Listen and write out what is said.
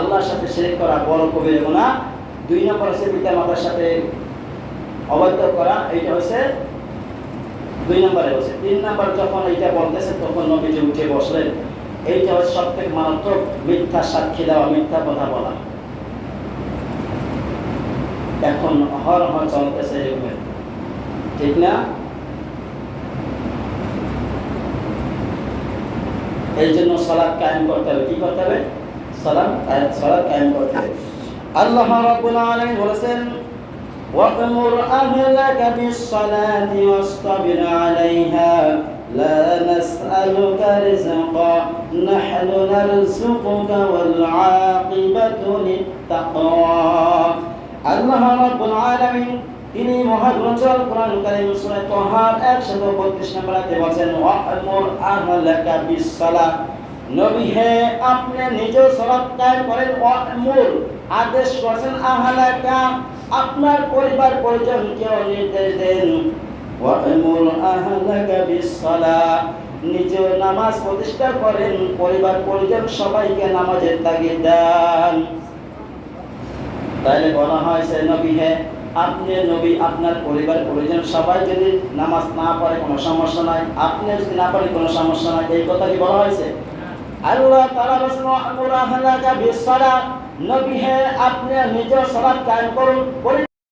আল্লাহর সাথে শিরিক করা, বড় কবির গুনাহ। দুই নম্বর হচ্ছে পিতা মাতার সাথে অবাধ্য করা, এইটা হচ্ছে দুই নম্বরে হচ্ছে। তিন নম্বর যখন এইটা বলতেছে, তখন নবীজি উঠে বসলেন। এইটা হচ্ছে সব থেকে মারাত্মক মিথ্যা সাক্ষী দেওয়া, মিথ্যা কথা বলা। এখন হর হর চলতেছে এরকমের ঠিক না? এই জন্য সলাদ কায়েম করতে হবে। কি করতে হবে? সলাদ সলাদ কায়েম করতে হবে আল্লাহ রাব্বুল আলামিন বলেছেন وَأْمُرْ أَهْلَكَ بِالصَّلَاةِ وَاصْطَبِرْ عَلَيْهَا لا نسألك رزقا نحن نرزقك والعاقبة للتقوى আল্লাহ রাব্বুল আলামিন তিনি মহাগ্রন্থল কোরআন কারীম সূরা তাহার 132 নম্বর আয়াতে বলেন ওয়া'মুর আহলাকা বিস-সালাহ নবী হে, আপনি নিজেও করেন ওয়া'মুর আদেশ আপনার পরিবার পরিজনকেও নির্দেশ দেন। নিজেও নামাজ প্রতিষ্ঠা করেন, পরিবার পরিজন সবাইকে নামাজের তাগিদ দেন। তাইলে বলা হয়েছে নবী হে, আপনি নবী, আপনার পরিবার পরিজন সবাই যদি নামাজ না পড়ে, কোনো সমস্যা নাই। আপনি যদি না পড়ে, কোনো সমস্যা নাই। এই কথা কি বলা হয়েছে? আল্লাহ তারা হালাকা বিসসালাত নবী হে আপনি নিজের সালাত কায়ম করুন।